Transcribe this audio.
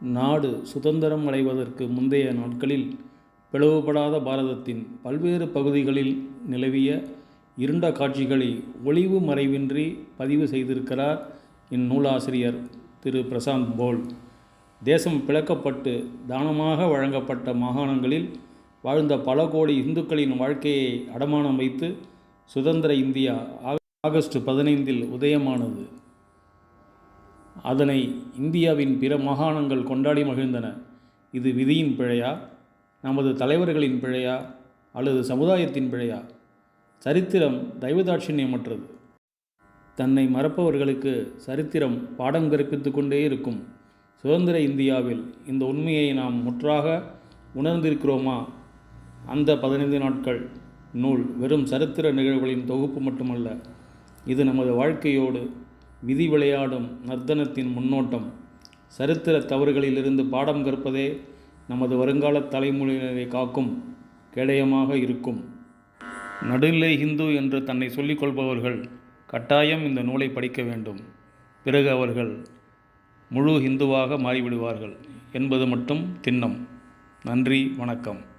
நாடு சுதந்திரம் அடைவதற்கு முந்தைய நாட்களில் பிளவுபடாத பாரதத்தின் பல்வேறு பகுதிகளில் நிலவிய இருண்ட காட்சிகளை ஒளிவு மறைவின்றி பதிவு செய்திருக்கிறார் இந்நூலாசிரியர் திரு. பிரசாந்த் போல். தேசம் பிளக்கப்பட்டு தானமாக வழங்கப்பட்ட மாகாணங்களில் வாழ்ந்த பல கோடி இந்துக்களின் வாழ்க்கையை அடமானம் வைத்து சுதந்திர இந்தியா ஆகஸ்ட் பதினைந்தில் உதயமானது. அதனை இந்தியாவின் பிற மாகாணங்கள் கொண்டாடி மகிழ்ந்தன. இது விதியின் பிழையா? நமது தலைவர்களின் பிழையா? அல்லது சமுதாயத்தின் பிழையா? சரித்திரம் தெய்வதாட்சியமற்றது தன்னை மறப்பவர்களுக்கு சரித்திரம் பாடம் கற்பித்து கொண்டே இருக்கும். சுதந்திர இந்தியாவில் இந்த உண்மையை நாம் முற்றாக உணர்ந்திருக்கிறோமா? அந்த பதினைந்து நாட்கள் நூல் வெறும் சரித்திர நிகழ்வுகளின் தொகுப்பு மட்டுமல்ல இது நமது வாழ்க்கையோடு விதி விளையாடும் நர்த்தனத்தின் முன்னோட்டம். சரித்திர தவறுகளிலிருந்து பாடம் கற்பதே நமது வருங்கால தலைமுறையினரை காக்கும் கேடயமாக இருக்கும். நடுநிலை ஹிந்து என்று தன்னை சொல்லிக்கொள்பவர்கள் கட்டாயம் இந்த நூலை படிக்க வேண்டும். பிறகு அவர்கள் முழு ஹிந்துவாக மாறிவிடுவார்கள் என்பது மட்டும் திண்ணம். நன்றி வணக்கம்.